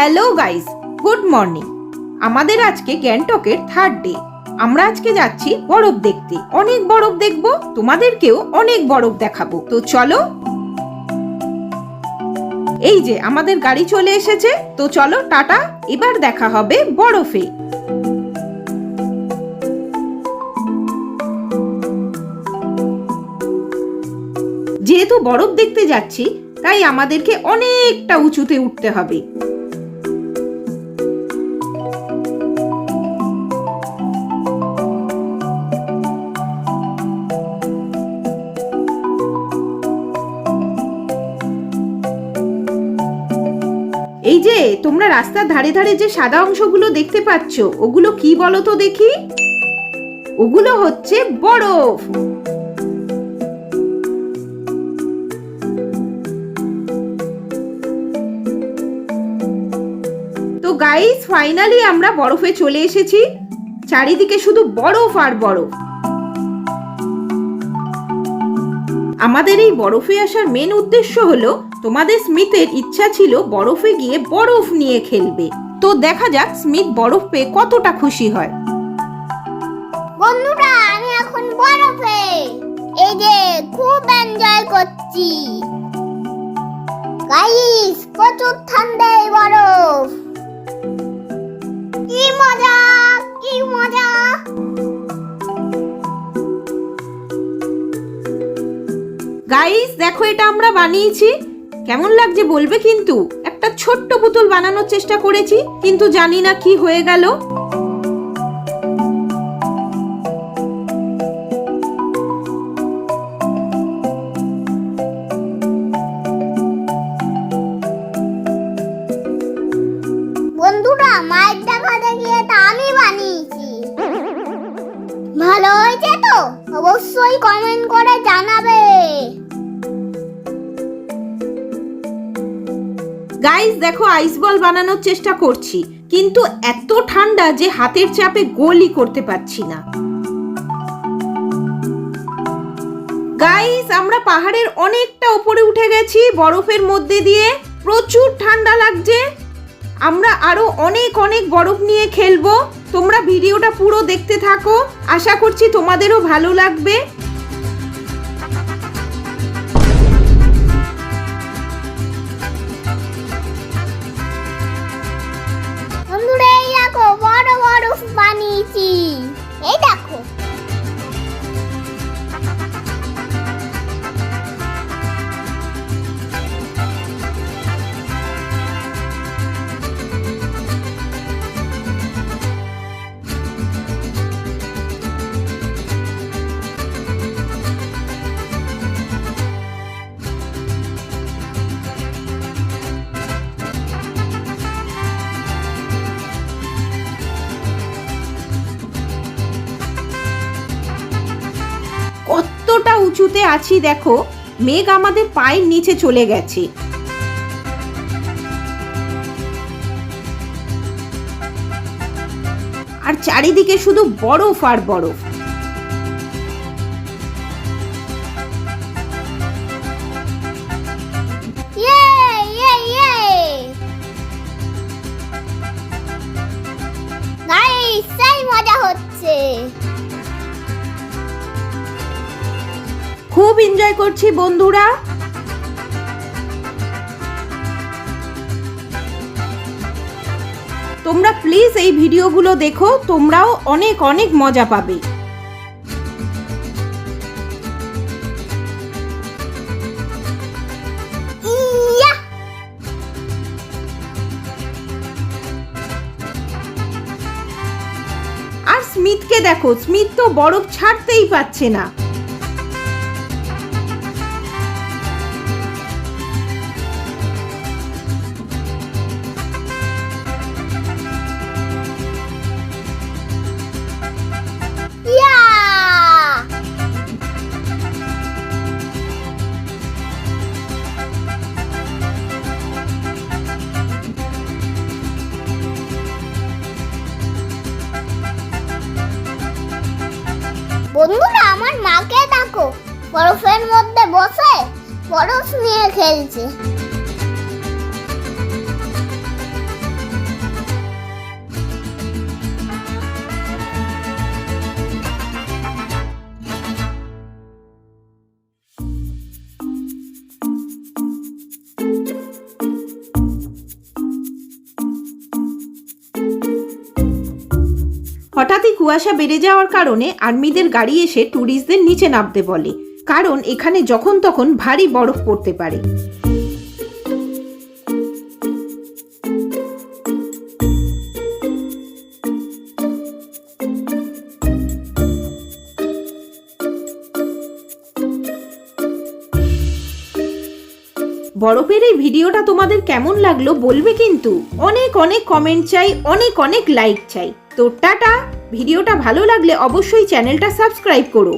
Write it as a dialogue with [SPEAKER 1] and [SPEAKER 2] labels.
[SPEAKER 1] Hello guys, good morning. আমাদের আজকে গ্যাংটকের থার্ড ডে আমরা আজকে যাচ্ছি বরফ দেখতে। অনেক বরফ দেখব, তোমাদেরকেও অনেক বরফ দেখাবো। তো চলো। এই যে, আমাদের গাড়ি চলে এসেছে। তো চলো, টাটা। এবার দেখা হবে বরফে। যেহেতু বরফ দেখতে যাচ্ছি, তাই আমাদেরকে অনেকটা উঁচুতে উঠতে হবে। যে, তোমরা রাস্তার ধারে ধারে যে সাদা অংশগুলো দেখতে পাচ্ছ, ওগুলো কি বলো তো দেখি? ওগুলো হচ্ছে বরফ। তো গাইস ফাইনালি আমরা বরফে চলে এসেছি। চারিদিকে শুধু বরফ আর বরফ। আমাদের এই বরফে আসার মেন উদ্দেশ্য হলো তোমাদের স্মিথের ইচ্ছা ছিল বরফে গিয়ে বরফ নিয়ে খেলবে। তো দেখা যাক স্মিথ বরফ পেয়ে কতটা খুশি হয়।
[SPEAKER 2] বন্ধুরা আমি এখন বরফে। এই যে খুব এনজয় করছি। গাইস প্রচুর ঠান্ডা এই বরফ। কি মজা কি মজা।
[SPEAKER 1] গাইস দেখো এটা আমরা বানিয়েছি। কেমন লাগছে বলবে কিন্তু? একটা ছোট্ট পুতুল বানানোর চেষ্টা করেছি, কিন্তু জানি না কি হয়ে গেল।
[SPEAKER 2] বন্ধুরা, মায়ের দেখাতে গিয়ে তা আমি বানিয়েছি। ভালো হয়েছে তো? অবশ্যই কমেন্ট করে জানাবে।
[SPEAKER 1] গাইস দেখো আইস বল বানানোর চেষ্টা করছি, কিন্তু এত ঠান্ডা যে হাতের চাপে গোলই করতে পারছি না। গাইস আমরা পাহাড়ের অনেকটা উপরে উঠে গেছি, বরফের মধ্যে দিয়ে। প্রচুর ঠান্ডা লাগছে। আমরা আরও অনেক অনেক বরফ নিয়ে খেলব। তোমরা ভিডিওটা পুরো দেখতে থাকো। আশা করছি তোমাদেরও ভালো লাগবে।
[SPEAKER 2] বানিয়েছি। এই দেখো
[SPEAKER 1] কতটা উঁচুতে আছি, দেখো, মেঘ আমাদের পায়ের নিচে চলে গেছে। আর চারিদিকে শুধু বরফ আর বরফ।
[SPEAKER 2] মজা হচ্ছে।
[SPEAKER 1] খুব এনজয় করছি বন্ধুরা। তোমরা প্লিজ এই ভিডিওগুলো দেখো তোমরাও অনেক অনেক মজা পাবে। আর স্মিথকে দেখো স্মিথ তো বরফ ছাড়তেই পারছে না।
[SPEAKER 2] বন্ধুরা আমার মাকে দেখো বরফের মধ্যে বসে বরফ নিয়ে খেলছে।
[SPEAKER 1] হঠাৎই কুয়াশা বেড়ে যাওয়ার কারণে আর্মিদের গাড়ি এসে ট্যুরিস্টদের নিচে নামতে বলে। কারণ এখানে যখন তখন ভারী বরফ পড়তে পারে। বরফের এই ভিডিওটা তোমাদের কেমন লাগল বলবে কিন্তু। অনেক অনেক কমেন্ট চাই, অনেক অনেক লাইক চাই। তো টাটা! ভিডিওটা ভালো লাগলে অবশ্যই চ্যানেলটা সাবস্ক্রাইব করো।